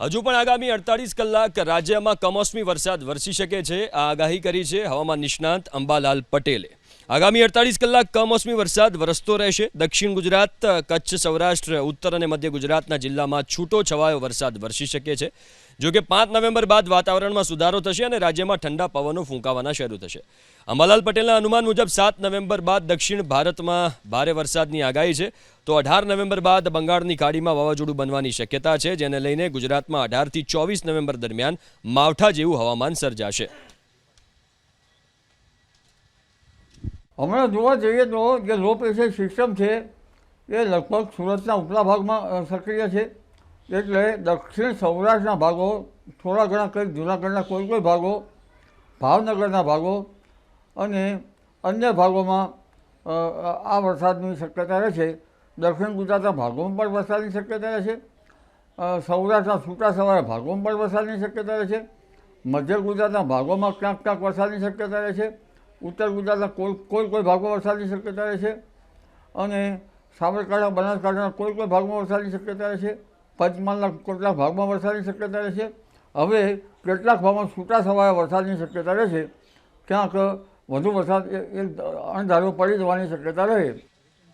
હજુ પણ આગામી અડતાલીસ કલાક રાજ્યમાં કમોસમી વરસાદ વરસી શકે છે. આ આગાહી કરી છે હવામાન નિષ્ણાંત અંબાલાલ પટેલે. આગામી અડતાલીસ કલાક કમોસમી વરસાદ વરસતો રહેશે. દક્ષિણ ગુજરાત, કચ્છ, સૌરાષ્ટ્ર, ઉત્તર અને મધ્ય ગુજરાતના જિલ્લામાં છૂટો છવાયો વરસાદ વરસી શકે છે. જોકે પાંચ નવેમ્બર બાદ વાતાવરણમાં સુધારો થશે અને રાજ્યમાં ઠંડા પવનો ફૂંકાવાના શરૂ થશે. અંબાલાલ પટેલના અનુમાન મુજબ સાત નવેમ્બર બાદ દક્ષિણ ભારતમાં ભારે વરસાદની આગાહી છે. તો અઢાર નવેમ્બર બાદ બંગાળની ખાડીમાં વાવાઝોડું બનવાની શક્યતા છે, જેને લઈને ગુજરાતમાં અઢારથી ચોવીસ નવેમ્બર દરમિયાન માવઠા જેવું હવામાન સર્જાશે. હમણાં જોવા જઈએ તો જે લો પ્રેશર સિસ્ટમ છે, એ લગભગ સુરતના ઉપલા ભાગમાં સક્રિય છે. એટલે દક્ષિણ સૌરાષ્ટ્રના ભાગો, થોડા ઘણા કંઈક જૂનાગઢના કોઈ કોઈ ભાગો, ભાવનગરના ભાગો અને અન્ય ભાગોમાં આ વરસાદની શક્યતા રહેશે દક્ષિણ ગુજરાતના ભાગોમાં પણ વરસાદની શક્યતા રહેશે છે. સૌરાષ્ટ્રના છૂટા સવારે ભાગોમાં પણ વરસાદની શક્યતા રહેશે મધ્ય ગુજરાતના ભાગોમાં ક્યાંક ક્યાંક વરસાદની શક્યતા રહેશે ઉત્તર ગુજરાતના કોઈ કોઈ કોઈ ભાગમાં વરસાદની શક્યતા રહેશે અને સાબરકાંઠા, બનાસકાંઠાના કોઈ કોઈ ભાગમાં વરસાદની શક્યતા રહેશે પંચમહાલના કેટલાક ભાગમાં વરસાદની શક્યતા રહેશે હવે કેટલાક ભાગમાં છૂટા છવાયા વરસાદની શક્યતા રહેશે ક્યાંક વધુ વરસાદ એ અણધારો પડી જવાની શક્યતા રહે.